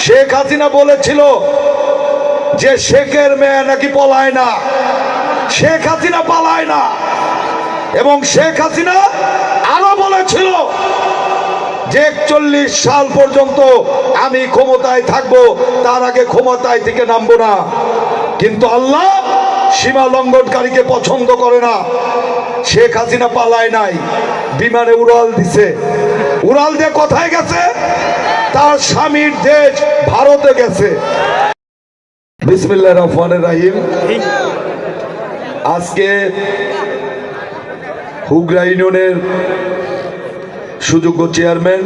শেখ হাসিনা বলেছিল যে শেখের মেয়ে নাকি পলায় না। শেখ হাসিনা পালায় না। এবং শেখ হাসিনা আরও বলেছিল যে একচল্লিশ সাল পর্যন্ত আমি ক্ষমতায় থাকব, তার আগে ক্ষমতায় থেকে নামবো না। কিন্তু আল্লাহ সীমা লঙ্ঘনকারীকে পছন্দ করে না। শেখ হাসিনা পালায় নাই, বিমানে উড়াল দিছে। উড়াল দিয়ে কোথায় গেছে? তার স্বামীর দেশ ভারতে গেছে। আজকে হুগরা ইউনিয়নের সুযোগ্য চেয়ারম্যান,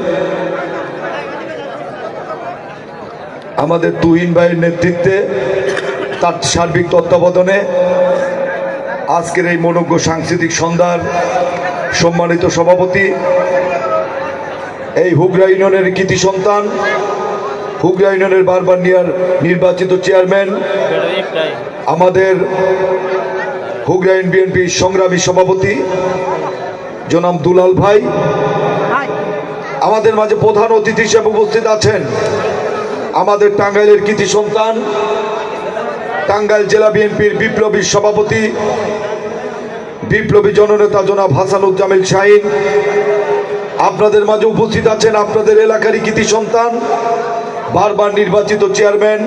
আমাদের তুহিন ভাইয়ের নেতৃত্বে তার সার্বিক তত্ত্বাবধানে আজকের এই মনজ্ঞ সাংস্কৃতিক সন্ধ্যার সম্মানিত সভাপতি এই হুগরা ইউনিয়নের কৃতি সন্তান হুগরা ইউনিয়নের বারবার নিয়ার নির্বাচিত চেয়ারম্যান আমাদের হুগরা হুগরাইন বিএনপির সংগ্রামী সভাপতি জনাম দুলাল ভাই। আমাদের মাঝে প্রধান অতিথি হিসেবে উপস্থিত আছেন আমাদের টাঙ্গাইলের কৃতি সন্তান টাঙ্গাইল জেলা বিএনপির বিপ্লবী সভাপতি বিপ্লবী জননেতা জনাব হাসানুজ্জামিল শাহিন আপনাদের মাঝে উপস্থিত আছেন আপনাদের এলাকারই কৃতি সন্তান, বারবার নির্বাচিত চেয়ারম্যান,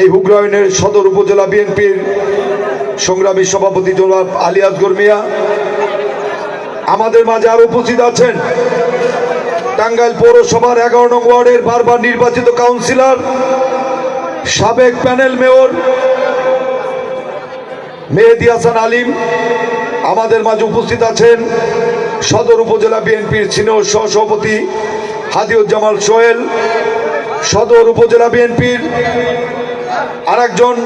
এই হুগরায়নের সদর উপজেলা বিএনপির সংগ্রামী সভাপতি জনাব আলিয়াস গরমিয়া আমাদের মাঝে আরও উপস্থিত আছেন টাঙ্গাইল পৌরসভার এগারো নং ওয়ার্ডের বারবার নির্বাচিত কাউন্সিলর, সাবেক প্যানেল মেয়র, মেহেদি হাসান আলিম। আমাদের মাঝে উপস্থিত আছেন সদর উপজেলা বিএনপির সিনিয়র সহসভাপতি হাদিউজ্জামাল সোহেল সদর উপজেলা বিএনপির আরেকজন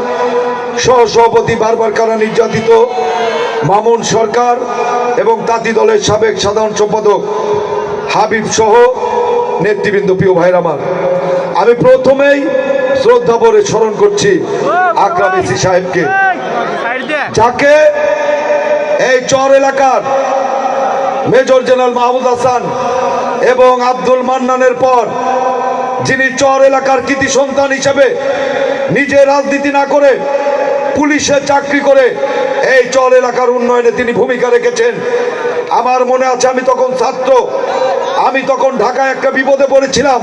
সহসভাপতি বারবার কারা নির্যাতিত মামুন সরকার এবং তাঁতি দলের সাবেক সাধারণ সম্পাদক হাবিব সহ নেতৃবৃন্দ প্রিয় ভাইর আমার আমি প্রথমেই শ্রদ্ধা ভরে স্মরণ করছি আকরাম সাহেবকে যাকে এই চর এলাকার মেজর জেনারেল মাহমুদ হাসান এবং আব্দুল মান্নানের পর যিনি চর এলাকার কৃতি সন্তান হিসেবে নিজে রাজনীতি না করে পুলিশে চাকরি করে এই চর এলাকার উন্নয়নে তিনি ভূমিকা রেখেছেন। আমার মনে আছে আমি তখন ছাত্র। আমি তখন ঢাকায় একটা বিপদে পড়েছিলাম।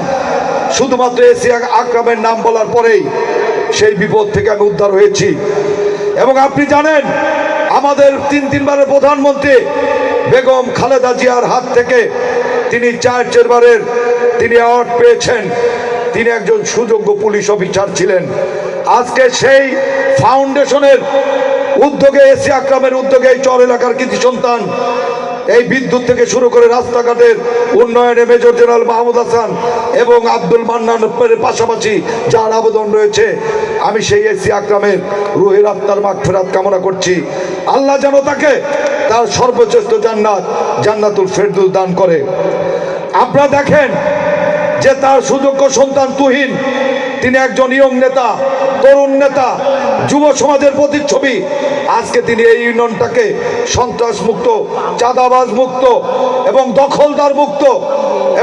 শুধুমাত্র এসিয়া আকরামের নাম বলার পরেই সেই বিপদ থেকে আমি উদ্ধার হয়েছি। এবং আপনি জানেন, আমাদের তিন তিনবারের প্রধানমন্ত্রী বেগম খালেদা জিয়ার হাত থেকে তিনি চার চেরবারের তিনি অ্যাওয়ার্ড পেয়েছেন। তিনি একজন সুযোগ্য পুলিশ অফিসার ছিলেন। আজকে সেই ফাউন্ডেশনের উদ্যোগে, এসি আক্রামের উদ্যোগে চর এলাকার কিছু সন্তান এই বিদ্যুৎ থেকে শুরু করে রাস্তাঘাটের উন্নয়নে মেজর জেনারেল মাহমুদ হাসান এবং আব্দুল মান্নানের পাশাপাশি যার আবেদন রয়েছে, আমি সেই এসি আকরামের রুহের আত্মার মাগ ফেরাত কামনা করছি। আল্লাহ যেন তাকে তার সর্বশ্রেষ্ঠ জান্নাত, জান্নাতুল ফেরদুল দান করে। আপনারা দেখেন যে তার সুযোগ্য সন্তান তুহিন, তিনি একজন ইয়ং নেতা, তরুণ নেতা, যুব সমাজের প্রতিচ্ছবি আজকে তিনি এই ইউনিয়নটাকে সন্ত্রাস মুক্ত চাঁদাবাজ মুক্ত এবং দখলদার মুক্ত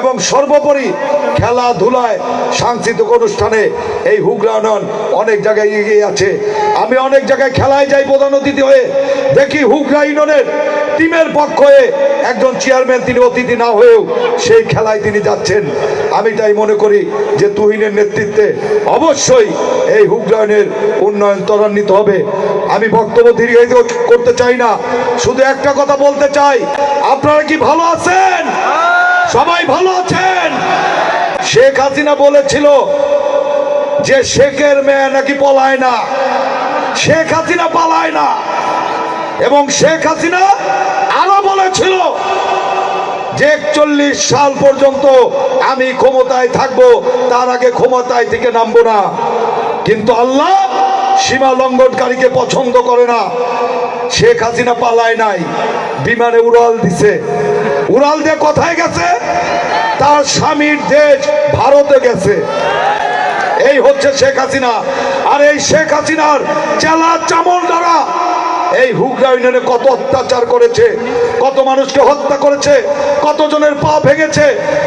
এবং সর্বোপরি খেলাধুলায় সাংস্কৃতিক অনুষ্ঠানে এই হুগরা ইউনিয়ন অনেক জায়গায় এগিয়ে আছে। আমি অনেক জায়গায় খেলায় যাই প্রধান অতিথি হয়ে। দেখি হুগরা ইউনিয়নের টিমের পক্ষ হয়ে একজন চেয়ারম্যান তিনি অতিথি না হয়েও সেই খেলায় তিনি যাচ্ছেন। আমি তাই মনে করি যে তুহিনের নেতৃত্বে অবশ্যই এই হুগরায়নের উন্নয়ন ত্বরান্বিত হবে। আমি বক্তব্য দীর্ঘায়িত করতে চাই না। শুধু একটা কথা বলতে চাই। আপনারা কি ভালো আছেন? সবাই ভালো আছেন? শেখ হাসিনা বলেছিল যে শেখের মেয়ে নাকি পলায় না। শেখ হাসিনা পালায় না। এবং শেখ হাসিনা আরও বলেছিল যে একচল্লিশ সাল পর্যন্ত আমি ক্ষমতায় থাকব, তার আগে ক্ষমতায় থেকে নামবো না। কিন্তু আল্লাহ সীমা লঙ্ঘনকারীকে পছন্দ করে না। শেখ হাসিনা পালায় নাই, বিমানে উড়াল দিছে। উড়াল দিয়ে কোথায় গেছে? তার স্বামীর দেশ ভারতে গেছে। এই হচ্ছে শেখ হাসিনা। আর এই শেখ হাসিনার চেলা চামল দ্বারা এই হুগরা ইউনিয়নে কত অত্যাচার করেছে, কত মানুষকে হত্যা করেছে, কতজনের পা ভেঙেছে,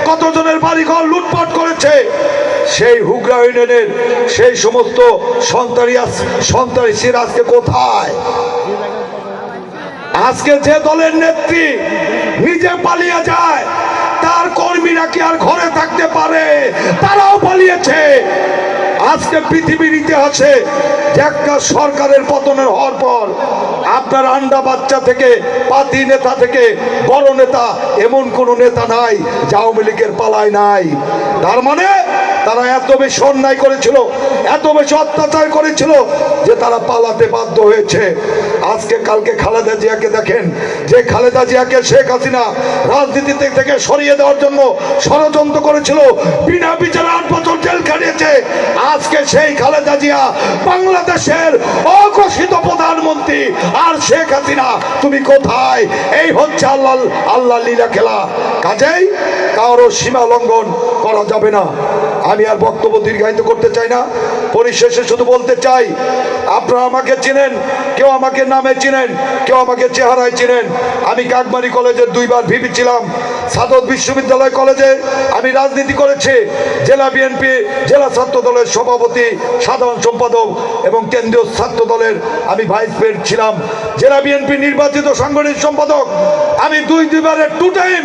কতজনের বাড়িঘর লুটপাট করেছে, সেই হুগরা ইউনিয়নের সেই সমস্ত সন্ত্রাসী সন্ত্রাসীর আজকে কোথায়? আজকে যে দলের নেত্রী নিজে পালিয়ে যায়, তার কর্মীরা কি আর ঘরে থাকতে পারে? তারাও পালিয়েছে। আজকে পৃথিবীর ইতিহাসে একটা সরকারের পতনের হওয়ার পর আপনার আন্ডা বাচ্চা থেকে, পাতি নেতা থেকে, বড় নেতা, এমন কোন নেতা নাই যে আওয়ামী লীগের পালায় নাই। তার মানে তারা এত বেশি অন্যায় করেছিল, এত বেশি অত্যাচার করেছিল যে তারা পালাতে বাধ্য হয়েছে। আজকে কালকে খালেদা জিয়াকে দেখেন, যে খালেদা জিয়াকে শেখ হাসিনা রাজনীতি থেকে সরিয়ে দেওয়ার জন্য ষড়যন্ত্র করেছিল, বিনা বিচারে আট বছর জেল খাটিয়েছে। আজকে সেই খালেদা জিয়া বাংলাদেশের অঘোষিত প্রধানমন্ত্রী আর শেখ হাসিনা, তুমি কোথায়? এই হচ্ছে আল্লাহ আল্লাহ লীলা খেলা। কাজেই কারও সীমা লঙ্ঘন করা যাবে না। আমি আর বক্তব্য দীর্ঘায়িত করতে চাই না। পরিশেষে শুধু বলতে চাই, আপনারা আমাকে চিনেন, কেউ আমাকে নামে চিনেন, কেউ আমাকে চেহারায় চিনেন। আমি কাকবাড়ি কলেজের দুইবার ভিপি ছিলাম। সাদত বিশ্ববিদ্যালয় কলেজে আমি রাজনীতি করেছি। জেলা বিএনপি, জেলা ছাত্র দলের সভাপতি, সাধারণ সম্পাদক এবং কেন্দ্রীয় ছাত্র দলের আমি ভাইস প্রেসিডেন্ট ছিলাম। জেলা বিএনপি নির্বাচিত সাংগঠনিক সম্পাদক। আমি দুই দুইবারের টু টাইম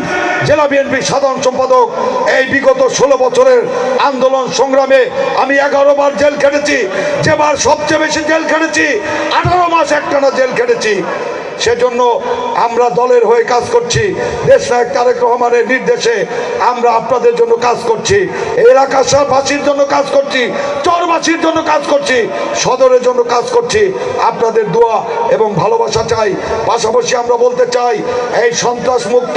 জেলা বিএনপি সাধারণ সম্পাদক। এই বিগত ষোলো বছরের আন্দোলন সংগ্রামে আমি এগারো বার জেল খেটেছি। যেবার সবচেয়ে বেশি জেল খেটেছি, আঠারো মাস একটানা জেল খেটেছি। সেজন্য আমরা দলের হয়ে কাজ করছি। দেশ নায়ক তারেক রহমানের নির্দেশে আমরা আপনাদের জন্য কাজ করছি। এলাকাবাসীর জন্য কাজ করছি, চরবাসীর জন্য কাজ করছি, সদরের জন্য কাজ করছি। আপনাদের দোয়া এবং ভালোবাসা চাই। পাশাপাশি আমরা বলতে চাই, এই সন্ত্রাস মুক্ত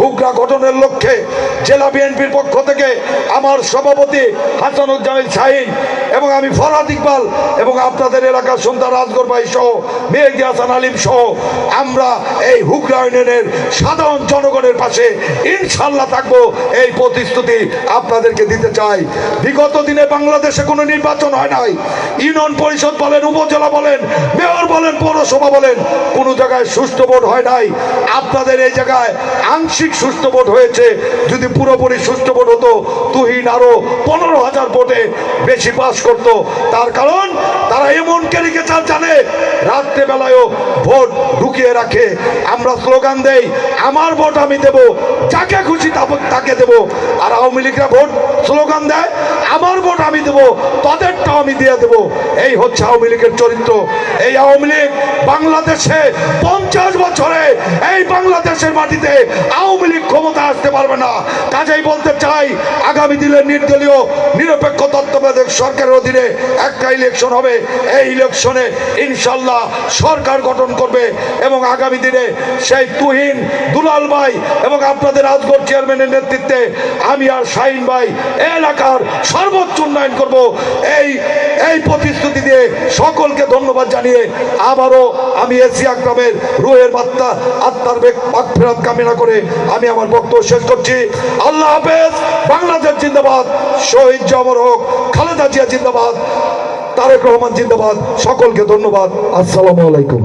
হুগরা গঠনের লক্ষ্যে জেলা বিএনপির পক্ষ থেকে আমার সভাপতি হাসানুজ্জামিল শাহিন এবং আমি ফরহাদ ইকবাল এবং আপনাদের এলাকার সন্তান রাজগর ভাই সহ, মেহেদি হাসান আলিম সহ, আমরা এই হুগরা সাধারণ জনগণের পাশে ইনশাল্লাহ থাকব। এই প্রতিশ্রুতি আপনাদেরকে দিতে চাই। বিগত দিনে বাংলাদেশে কোনো নির্বাচন হয় নাই। ইউনিয়ন পরিষদ বলেন, উপজেলা বলেন, মেয়র বলেন, পৌরসভা বলেন, কোনো জায়গায় সুষ্ঠু ভোট হয় নাই। আপনাদের এই জায়গায় আংশিক সুষ্ঠু ভোট হয়েছে। যদি পুরোপুরি সুষ্ঠু ভোট হতো, তুহিন আরও পনেরো হাজার ভোটে বেশি পাস করত। তার কারণ তারা এমন ক্যারিকেচার জানে, রাত্রেবেলায়ও ভোট ঢুকিয়ে রাখে। আমরা স্লোগান দেই, আমার ভোট আমি দেব, যাকে খুশি তাকে দেব। আর আওয়ামী লীগরা ভোট স্লোগান দেয়, আমার ভোট আমি দেব, তাদেরটাও আমি দিয়ে দেব। এই হচ্ছে আওয়ামী লীগের চরিত্র। এই আওয়ামী লীগ বাংলাদেশে পঞ্চাশ বছরে এই বাংলাদেশের মাটিতে আওয়ামী লীগ ক্ষমতা আসতে পারবে না। কাজেই বলতে চাই, আগামী দিনের নির্দলীয়, নিরপেক্ষ তত্ত্বাবধায়ক সরকারের অধীনে একটা ইলেকশন হবে। এই ইলেকশনে ইনশাল্লাহ সরকার গঠন করবে এবং আগামী দিনে সেই তুহিন, দুলাল ভাই এবং আপনাদের আজগর চেয়ারম্যানের নেতৃত্বে আমি আর শাহিন ভাই এলাকার সর্বোচ্চ উন্নয়ন করব। এই এই প্রতিশ্রুতি দিয়ে সকলকে ধন্যবাদ জানিয়ে আবারও আমি এসি আকরামের রুহের বার্তা, আত্মার ফেরত কামনা করে আমি আমার বক্তব্য শেষ করছি। আল্লাহ হাফেজ, বাংলাদেশ জিন্দাবাদ, শহীদ জমর হোক, খালেদা জিয়া জিন্দাবাদ, তারেক রহমান জিন্দাবাদ, সকলকে ধন্যবাদ। আসসালামু আলাইকুম।